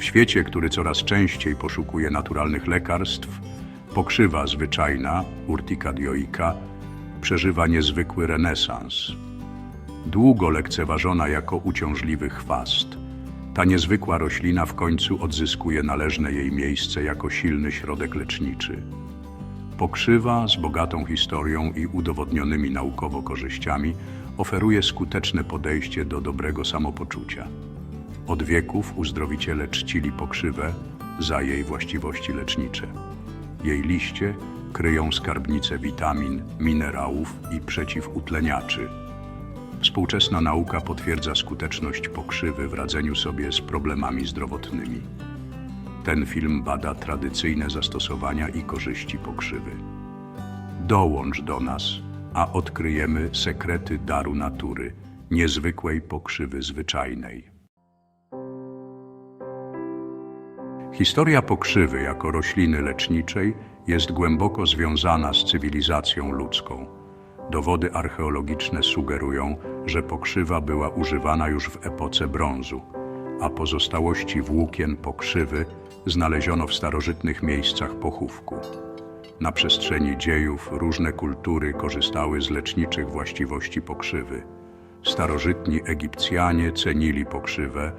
W świecie, który coraz częściej poszukuje naturalnych lekarstw, pokrzywa zwyczajna, urtica dioica, przeżywa niezwykły renesans. Długo lekceważona jako uciążliwy chwast, ta niezwykła roślina w końcu odzyskuje należne jej miejsce jako silny środek leczniczy. Pokrzywa z bogatą historią i udowodnionymi naukowo korzyściami oferuje skuteczne podejście do dobrego samopoczucia. Od wieków uzdrowiciele czcili pokrzywę za jej właściwości lecznicze. Jej liście kryją skarbnice witamin, minerałów i przeciwutleniaczy. Współczesna nauka potwierdza skuteczność pokrzywy w radzeniu sobie z problemami zdrowotnymi. Ten film bada tradycyjne zastosowania i korzyści pokrzywy. Dołącz do nas, a odkryjemy sekrety daru natury, niezwykłej pokrzywy zwyczajnej. Historia pokrzywy jako rośliny leczniczej jest głęboko związana z cywilizacją ludzką. Dowody archeologiczne sugerują, że pokrzywa była używana już w epoce brązu, a pozostałości włókien pokrzywy znaleziono w starożytnych miejscach pochówku. Na przestrzeni dziejów różne kultury korzystały z leczniczych właściwości pokrzywy. Starożytni Egipcjanie cenili pokrzywę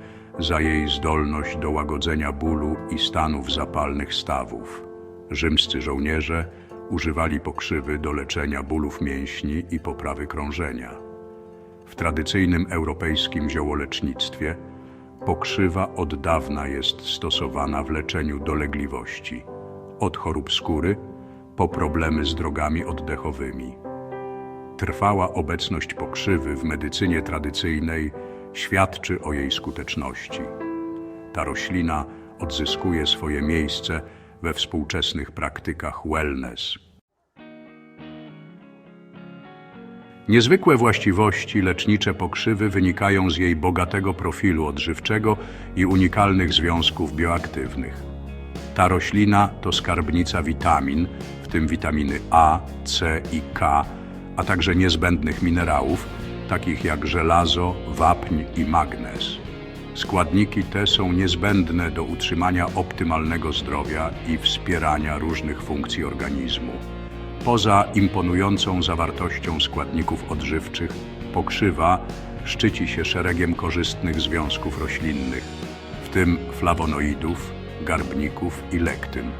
za jej zdolność do łagodzenia bólu i stanów zapalnych stawów. Rzymscy żołnierze używali pokrzywy do leczenia bólów mięśni i poprawy krążenia. W tradycyjnym europejskim ziołolecznictwie pokrzywa od dawna jest stosowana w leczeniu dolegliwości, od chorób skóry po problemy z drogami oddechowymi. Trwała obecność pokrzywy w medycynie tradycyjnej świadczy o jej skuteczności. Ta roślina odzyskuje swoje miejsce we współczesnych praktykach wellness. Niezwykłe właściwości lecznicze pokrzywy wynikają z jej bogatego profilu odżywczego i unikalnych związków bioaktywnych. Ta roślina to skarbnica witamin, w tym witaminy A, C i K, a także niezbędnych minerałów, takich jak żelazo, wapń i magnez. Składniki te są niezbędne do utrzymania optymalnego zdrowia i wspierania różnych funkcji organizmu. Poza imponującą zawartością składników odżywczych, pokrzywa szczyci się szeregiem korzystnych związków roślinnych, w tym flawonoidów, garbników i lektyn.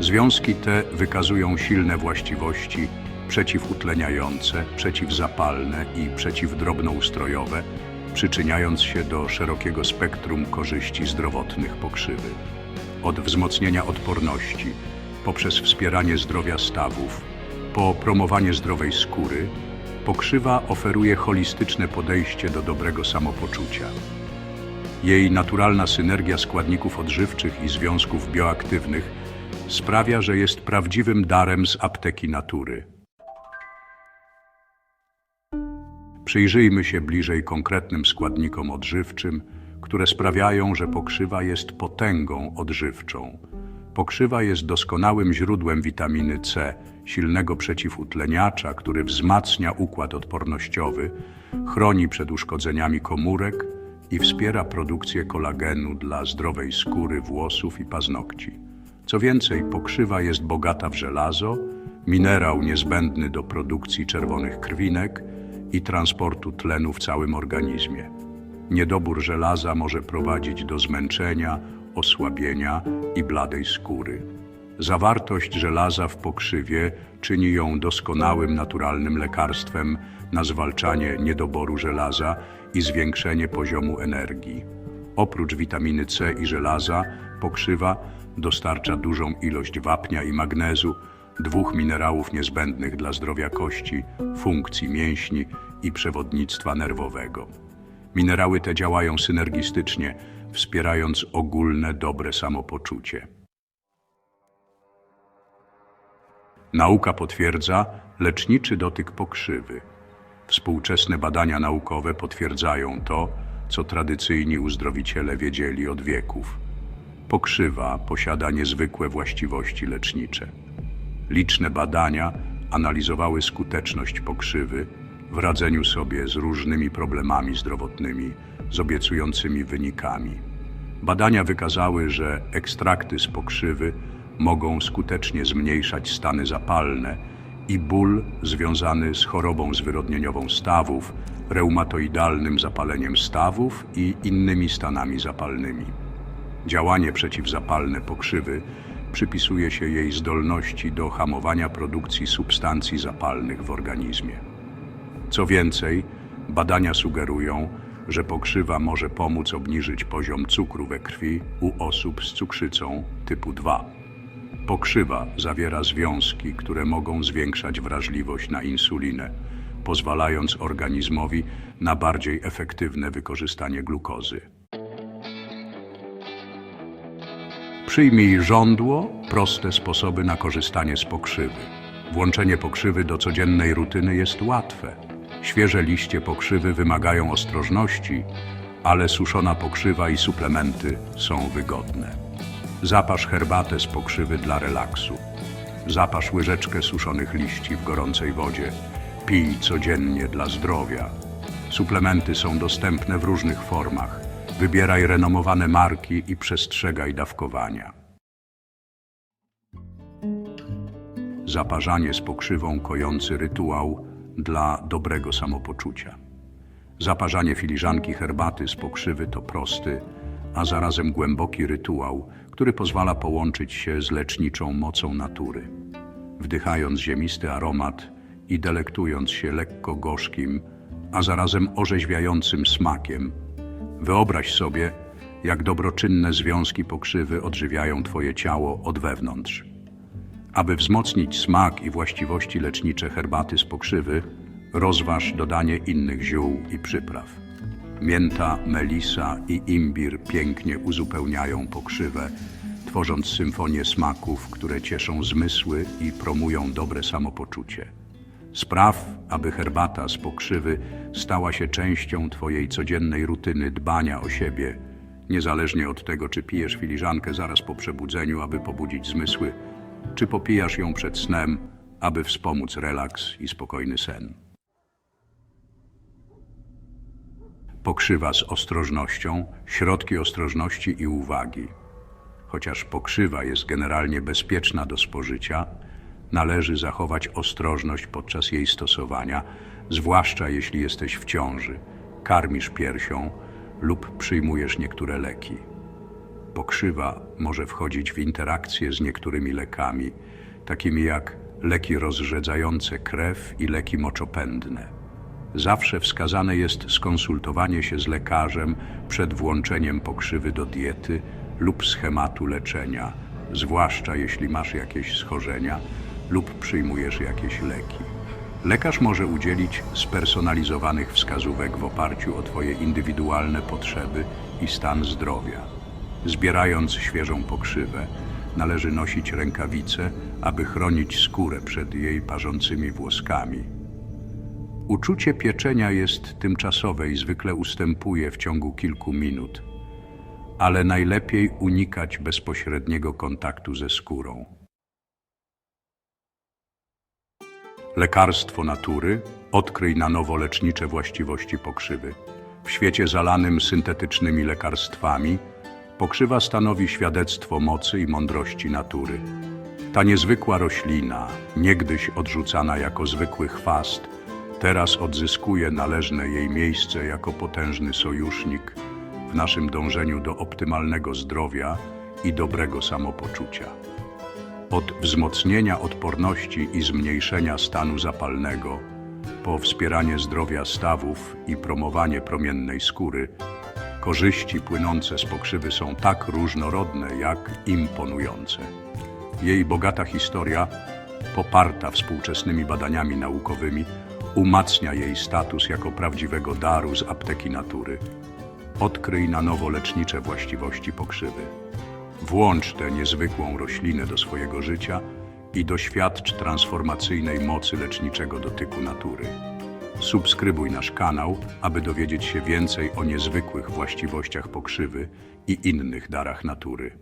Związki te wykazują silne właściwości przeciwutleniające, przeciwzapalne i przeciwdrobnoustrojowe, przyczyniając się do szerokiego spektrum korzyści zdrowotnych pokrzywy. Od wzmocnienia odporności, poprzez wspieranie zdrowia stawów, po promowanie zdrowej skóry, pokrzywa oferuje holistyczne podejście do dobrego samopoczucia. Jej naturalna synergia składników odżywczych i związków bioaktywnych sprawia, że jest prawdziwym darem z apteki natury. Przyjrzyjmy się bliżej konkretnym składnikom odżywczym, które sprawiają, że pokrzywa jest potęgą odżywczą. Pokrzywa jest doskonałym źródłem witaminy C, silnego przeciwutleniacza, który wzmacnia układ odpornościowy, chroni przed uszkodzeniami komórek i wspiera produkcję kolagenu dla zdrowej skóry, włosów i paznokci. Co więcej, pokrzywa jest bogata w żelazo, minerał niezbędny do produkcji czerwonych krwinek i transportu tlenu w całym organizmie. Niedobór żelaza może prowadzić do zmęczenia, osłabienia i bladej skóry. Zawartość żelaza w pokrzywie czyni ją doskonałym naturalnym lekarstwem na zwalczanie niedoboru żelaza i zwiększenie poziomu energii. Oprócz witaminy C i żelaza, pokrzywa dostarcza dużą ilość wapnia i magnezu, dwóch minerałów niezbędnych dla zdrowia kości, funkcji mięśni i przewodnictwa nerwowego. Minerały te działają synergistycznie, wspierając ogólne dobre samopoczucie. Nauka potwierdza leczniczy dotyk pokrzywy. Współczesne badania naukowe potwierdzają to, co tradycyjni uzdrowiciele wiedzieli od wieków. Pokrzywa posiada niezwykłe właściwości lecznicze. Liczne badania analizowały skuteczność pokrzywy w radzeniu sobie z różnymi problemami zdrowotnymi z obiecującymi wynikami. Badania wykazały, że ekstrakty z pokrzywy mogą skutecznie zmniejszać stany zapalne i ból związany z chorobą zwyrodnieniową stawów, reumatoidalnym zapaleniem stawów i innymi stanami zapalnymi. Działanie przeciwzapalne pokrzywy przypisuje się jej zdolności do hamowania produkcji substancji zapalnych w organizmie. Co więcej, badania sugerują, że pokrzywa może pomóc obniżyć poziom cukru we krwi u osób z cukrzycą typu 2. Pokrzywa zawiera związki, które mogą zwiększać wrażliwość na insulinę, pozwalając organizmowi na bardziej efektywne wykorzystanie glukozy. Przyjmij żądło, proste sposoby na korzystanie z pokrzywy. Włączenie pokrzywy do codziennej rutyny jest łatwe. Świeże liście pokrzywy wymagają ostrożności, ale suszona pokrzywa i suplementy są wygodne. Zapasz herbatę z pokrzywy dla relaksu. Zapasz łyżeczkę suszonych liści w gorącej wodzie. Pij codziennie dla zdrowia. Suplementy są dostępne w różnych formach. Wybieraj renomowane marki i przestrzegaj dawkowania. Zaparzanie z pokrzywą kojący rytuał dla dobrego samopoczucia. Zaparzanie filiżanki herbaty z pokrzywy to prosty, a zarazem głęboki rytuał, który pozwala połączyć się z leczniczą mocą natury. Wdychając ziemisty aromat i delektując się lekko gorzkim, a zarazem orzeźwiającym smakiem, wyobraź sobie, jak dobroczynne związki pokrzywy odżywiają Twoje ciało od wewnątrz. Aby wzmocnić smak i właściwości lecznicze herbaty z pokrzywy, rozważ dodanie innych ziół i przypraw. Mięta, melisa i imbir pięknie uzupełniają pokrzywę, tworząc symfonię smaków, które cieszą zmysły i promują dobre samopoczucie. Spraw, aby herbata z pokrzywy stała się częścią Twojej codziennej rutyny dbania o siebie, niezależnie od tego, czy pijesz filiżankę zaraz po przebudzeniu, aby pobudzić zmysły, czy popijasz ją przed snem, aby wspomóc relaks i spokojny sen. Pokrzywa z ostrożnością, środki ostrożności i uwagi. Chociaż pokrzywa jest generalnie bezpieczna do spożycia, należy zachować ostrożność podczas jej stosowania, zwłaszcza jeśli jesteś w ciąży, karmisz piersią lub przyjmujesz niektóre leki. Pokrzywa może wchodzić w interakcję z niektórymi lekami, takimi jak leki rozrzedzające krew i leki moczopędne. Zawsze wskazane jest skonsultowanie się z lekarzem przed włączeniem pokrzywy do diety lub schematu leczenia, zwłaszcza jeśli masz jakieś schorzenia lub przyjmujesz jakieś leki. Lekarz może udzielić spersonalizowanych wskazówek w oparciu o Twoje indywidualne potrzeby i stan zdrowia. Zbierając świeżą pokrzywę, należy nosić rękawice, aby chronić skórę przed jej parzącymi włoskami. Uczucie pieczenia jest tymczasowe i zwykle ustępuje w ciągu kilku minut, ale najlepiej unikać bezpośredniego kontaktu ze skórą. Lekarstwo natury odkryj na nowo lecznicze właściwości pokrzywy. W świecie zalanym syntetycznymi lekarstwami pokrzywa stanowi świadectwo mocy i mądrości natury. Ta niezwykła roślina, niegdyś odrzucana jako zwykły chwast, teraz odzyskuje należne jej miejsce jako potężny sojusznik w naszym dążeniu do optymalnego zdrowia i dobrego samopoczucia. Od wzmocnienia odporności i zmniejszenia stanu zapalnego, po wspieranie zdrowia stawów i promowanie promiennej skóry, korzyści płynące z pokrzywy są tak różnorodne, jak imponujące. Jej bogata historia, poparta współczesnymi badaniami naukowymi, umacnia jej status jako prawdziwego daru z apteki natury. Odkryj na nowo lecznicze właściwości pokrzywy. Włącz tę niezwykłą roślinę do swojego życia i doświadcz transformacyjnej mocy leczniczego dotyku natury. Subskrybuj nasz kanał, aby dowiedzieć się więcej o niezwykłych właściwościach pokrzywy i innych darach natury.